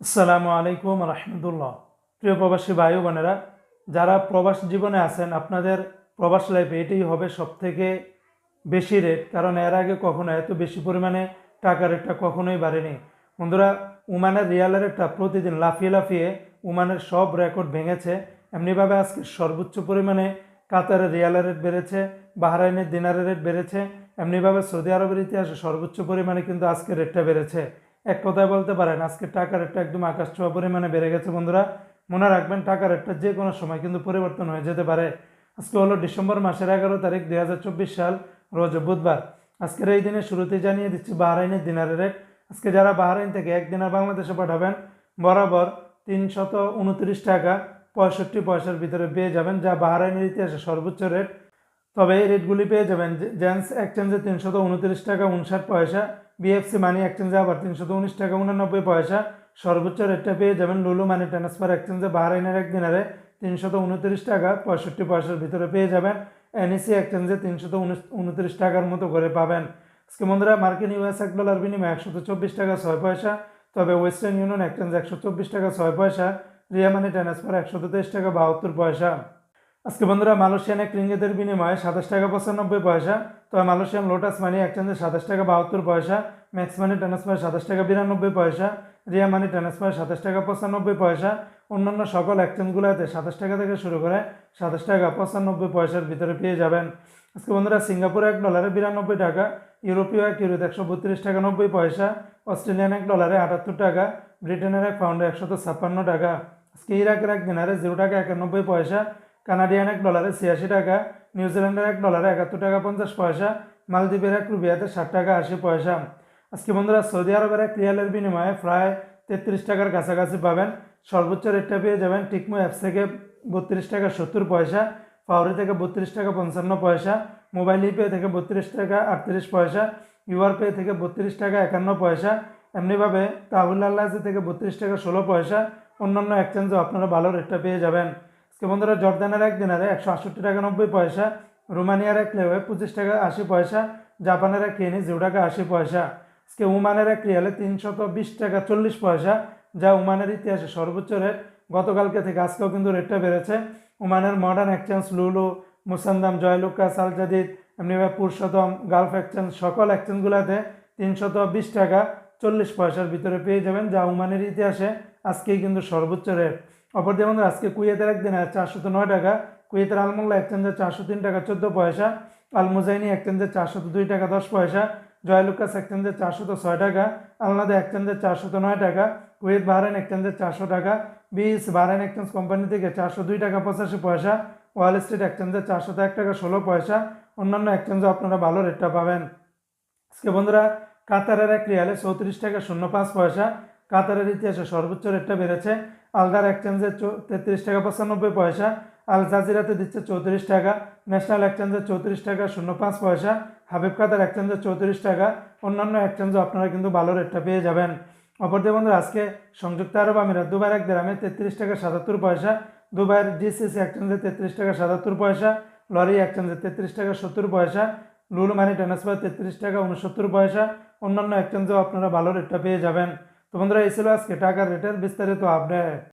আসসালামু আলাইকুম রহমতুল্লাহ। প্রিয় প্রবাসী ভাই বোনেরা, যারা প্রবাস জীবনে আছেন, আপনাদের প্রবাস লাইফে এটাই হবে সব থেকে বেশি রেট কারণ এর আগে কখনো এত বেশি পরিমাণে টাকার রেটটা কখনোই বাড়েনি। বন্ধুরা, উমানের রিয়ালের রেটটা প্রতিদিন লাফিয়ে লাফিয়ে উমানের সব রেকর্ড ভেঙেছে। এমনিভাবে আজকে সর্বোচ্চ পরিমাণে কাতারের রিয়ালের রেট বেড়েছে বাহরাইনের দিনারের রেট বেড়েছে, এমনিভাবে সৌদি আরবের ইতিহাসে সর্বোচ্চ পরিমাণে কিন্তু আজকে রেটটা বেড়েছে। এক কথায় বলতে পারেন, আজকে টাকার রেটটা একদম আকাশ ছোঁয়া পরিমাণে বেড়ে গেছে বন্ধুরা। মনে রাখবেন, টাকার রেটটা যে কোনো সময় কিন্তু পরিবর্তন হয়ে যেতে পারে। আজকে হলো ডিসেম্বর মাসের এগারো তারিখ দুই হাজার চব্বিশ সাল, রোজ বুধবার। আজকের এই দিনে শুরুতে জানিয়ে দিচ্ছি, বাহরাইনের দিনারের রেট। আজকে যারা বাহরাইন থেকে এক দিনার বাংলাদেশে পাঠাবেন, বরাবর তিনশত উনত্রিশ টাকা পঁয়ষট্টি পয়সার ভিতরে পেয়ে যাবেন, যা বাহরাইনের ইতিহাসে সর্বোচ্চ রেট। তবে এই রেটগুলি পেয়ে যাবেন জেন্টস এক্সচেঞ্জে তিনশত উনত্রিশ টাকা উনষাট পয়সা বিএফসি মানি এক্সচেঞ্জে আবার তিনশত উনিশ টাকা উনানব্বই পয়সা সর্বোচ্চ রেটটা পেয়ে যাবেন লুলু মানি ট্রান্সফার এক্সচেঞ্জে বাহরাইনের এক দিনারে তিনশত উনত্রিশ টাকা পঁয়ষট্টি পয়সার ভিতরে পেয়ে যাবেন। এনইসি এক্সচেঞ্জে তিনশত উনত্রিশ টাকার মতো করে পাবেন। আজকে বন্ধুরা মার্কিন ইউএস এক ডলার বিনিময়ে একশত চব্বিশ টাকা ছয় পয়সা, তবে ওয়েস্টার্ন ইউনিয়ন এক্সচেঞ্জ একশো চব্বিশ টাকা ছয় পয়সা, রিয়া মানি ট্রান্সফার একশত তেইশ টাকা বাহাত্তর পয়সা। আজকে বন্ধুরা মালয়েশিয়ান এক রিঙ্গিতের বিনিময়ে সাতাশ টাকা পঁচানব্বই পয়সা। তবে মালয়েশিয়ান লোটাস মানি এক্সচেঞ্জে সাতাশ টাকা বাহাত্তর পয়সা। ম্যাক্স মানি ট্রান্সফার সাতাশ টাকা বিরানব্বই পয়সা। রিয়া মানি ট্রান্সফার সাতাশ টাকা পঁচানব্বই পয়সা। অন্যান্য সকল এক্সচেঞ্জগুলোতে সাতাশ টাকা থেকে শুরু করে সাতাশ টাকা পঁচানব্বই পয়সার ভিতরে পেয়ে যাবেন। আজকে বন্ধুরা সিঙ্গাপুর এক ডলারে বিরানব্বই টাকা, ইউরোপীয় এক ইউরোতে একশো বত্রিশ টাকা নব্বই পয়সা, অস্ট্রেলিয়ান এক ডলারে আটাত্তর টাকা, ব্রিটেনের এক পাউন্ডে একশত ছাপ্পান্ন টাকা। আজকে ইরাকের এক দিনারে জিরো টাকা একানব্বই পয়সা কানাডিয়ান এক ডলারে ছিয়াশি টাকা নিউজিল্যান্ডের এক ডলারে একাত্তর টাকা পঞ্চাশ পয়সা, মালদ্বীপের এক রুবিয়াতে ষাট টাকা আশি পয়সা। আজকে বন্ধুরা সৌদি আরবের এক রিয়ালের বিনিময়ে প্রায় তেত্রিশ টাকার কাছাকাছি পাবেন। সর্বোচ্চ রেটটা পেয়ে যাবেন টিকমো অ্যাপস থেকে বত্রিশ টাকা সত্তর পয়সা পাউরি থেকে বত্রিশ টাকা পঞ্চান্ন পয়সা, মোবাইল ইপে থেকে বত্রিশ টাকা আটত্রিশ পয়সা, ইউআর পে থেকে বত্রিশ টাকা একান্ন পয়সা, এমনিভাবে তাহুল আল্লাহি থেকে বত্রিশ টাকা ষোলো পয়সা, অন্যান্য এক্সচেঞ্জও আপনারা ভালো রেটটা পেয়ে যাবেন। আজকে বন্ধুরা, জর্দানের এক দিনারে একশো আটষট্টি টাকা নব্বই পয়সা, রোমানিয়ার এক লেওয়ে পঁচিশ টাকা আশি পয়সা, জাপানের এক কেনি জিরো টাকা আশি পয়সা। আজকে উমানের এক রিয়ালে তিনশত বিশ টাকা চল্লিশ পয়সা, যা উমানের ইতিহাসে সর্বোচ্চ রেট। গতকালকে থেকে আজকেও কিন্তু রেটটা বেড়েছে। উমানের মডার্ন এক্সচেঞ্জ লুলু, মুসান্দাম, জয়লুকা, সালজাদিদ এমনিভাবে পুরুষোত্তম, গালফ এক্সচেঞ্জ সকল এক্সচেঞ্জগুলোতে তিনশত বিশ টাকা চল্লিশ পয়সার ভিতরে পেয়ে যাবেন, যা উমানের ইতিহাসে আজকেই কিন্তু সর্বোচ্চ রেট। অপরদিকে আমাদের আজকে কুয়েতের একদিনে চারশত নয় টাকা। কুয়েতের আলমোল্লা এক্সচেঞ্জে চারশো তিন টাকা, চোদ্দ পয়সা। আলমুজাইনি এক্সচেঞ্জে চারশত দুই টাকা, দশ পয়সা। জয়লুকাস এক্সচেঞ্জে চারশত ছয় টাকা। আলনাদা এক্সচেঞ্জে চারশত নয় টাকা। কুয়েত বাহরাইন এক্সচেঞ্জে চারশো টাকা। বিএস বাহরাইন এক্সচেঞ্জ কোম্পানি থেকে চারশো দুই টাকা, পঁচাশি পয়সা। ওয়াল স্ট্রিট এক এক্সচেঞ্জে চারশত এক টাকা, ষোলো পয়সা। অন্যান্য এক্সচেঞ্জে আপনারা ভালো রেটটা পাবেন। আজকে বন্ধুরা, কাতারের এক রিয়ালে চৌত্রিশ টাকা, শূন্য পাঁচ পয়সা। কাতারের ইতিহাসে সর্বোচ্চ রেটটা বেড়েছে। আলদার এক্সচেঞ্জে তেত্রিশ টাকা পঁচানব্বই পয়সা আল জাজিরাতে দিচ্ছে চৌত্রিশ টাকা ন্যাশনাল এক্সচেঞ্জে চৌত্রিশ টাকা শূন্য পাঁচ পয়সা হাবিব কাতার এক্সচেঞ্জে চৌত্রিশ টাকা, অন্যান্য এক্সচেঞ্জে আপনারা কিন্তু ভালো রেটটা পেয়ে যাবেন। অপরদিকে বন্ধুরা, আজকে সংযুক্ত আরব আমিরাত দুবার এক দেরামে তেত্রিশ টাকা সাতাত্তর পয়সা, দুবাইয়ের ডিসিসি এক্সচেঞ্জে তেত্রিশ টাকা সাতাত্তর পয়সা লরি এক্সচেঞ্জে তেত্রিশ টাকা সত্তর পয়সা লুলু মানি ট্রান্সফার তেত্রিশ টাকা উনসত্তর পয়সা, অন্যান্য এক্সচেঞ্জেও আপনারা ভালো রেটটা পেয়ে যাবেন। তো বন্ধুরা এই ছিল আজকে টাকার রেটের বিস্তারিত আপডেট